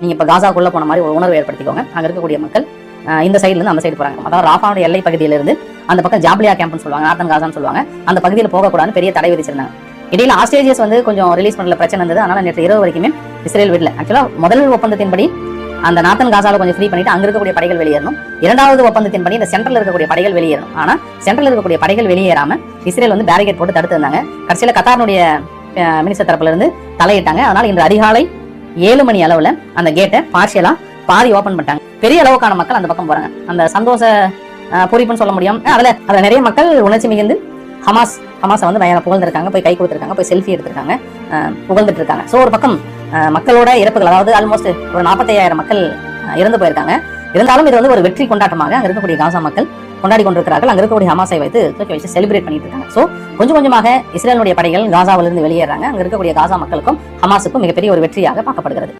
நீங்கள் இப்ப காசாக்குள்ளே போன மாதிரி ஒரு உணர்வு ஏற்படுத்திக்கோங்க. அங்க இருக்கக்கூடிய மக்கள் இந்த சைடுல இருந்து அந்த சைடு போறாங்க. அதாவது ராஃபாவோட எல்லை பகுதியில இருந்து அந்த பக்கம் ஜாப்லியா கேம்ப்னு சொல்லுவாங்க நார்த்தன் காசான்னு சொல்லுவாங்க. அந்த பகுதியில் போகக்கூடாதுன்னு பெரிய தடை விதிச்சிருந்தாங்க. இடையில ஆஸ்திரேலியஸ் வந்து கொஞ்சம் ரிலீஸ் பண்ணல பிரச்சனை இருந்தது. அதனால நேற்று இரவு வரைக்குமே இஸ்ரேல் விடல. ஆக்சுவலா முதல் ஒப்பந்தத்தின்படி அந்த நாத்தன் காசால கொஞ்சம் ஃப்ரீ பண்ணிட்டு அங்க இருக்கக்கூடிய படைகள் வெளியேறணும். இரண்டாவது ஒப்பந்தத்தின்படி இந்த சென்ட்ரல் இருக்கக்கூடிய படைகள் வெளியேறணும். ஆனா சென்ட்ரல் இருக்கக்கூடிய படைகள் வெளியேறாம இஸ்ரேல் வந்து பேரிகேட் போட்டு தடுத்து இருந்தாங்க. கடைசியில கத்தாருடைய மினிஸ்டர் தரப்புல இருந்து தலையிட்டாங்க. அதனால இன்று அதிகாலை ஏழு மணி அளவுல அந்த கேட்டை பார்ஷியலா பாதி ஓபன் பண்ணிட்டாங்க. பெரிய அளவுக்கான மக்கள் அந்த பக்கம் போறாங்க. அந்த சந்தோஷ பொறிப்புன்னு சொல்ல முடியும். அதுல அதுல நிறைய மக்கள் உணர்ச்சி மிகுந்து ஹமாஸ் ஹமாஸை வந்து பயங்கர புகழ்ந்துருக்காங்க. போய் கை கொடுத்துருக்காங்க. போய் செல்ஃபி எடுத்திருக்காங்க. புகழ்ந்துட்டு இருக்காங்க ஸோ ஒரு பக்கம் மக்களோட இறப்புகள் அதாவது ஆல்மோஸ்ட் ஒரு நாற்பத்தையாயிரம் மக்கள் இறந்து போயிருக்காங்க. இருந்தாலும் இது வந்து ஒரு வெற்றி கொண்டாட்டமாக அங்க இருக்கக்கூடிய காசா மக்கள் கொண்டாடி கொண்டிருக்கிறார்கள். அங்க இருக்கக்கூடிய ஹமாஸை வைத்து தூக்கி வச்சு செலிப்ரேட் பண்ணிட்டு இருக்காங்க. ஸோ கொஞ்சம் கொஞ்சமாக இஸ்ரேலுடைய படைகள் காசாவிலிருந்து வெளியேறாங்க. அங்க இருக்கக்கூடிய காசா மக்களுக்கும் ஹமாஸுக்கும் மிகப்பெரிய ஒரு வெற்றியாக பார்க்கப்படுகிறது.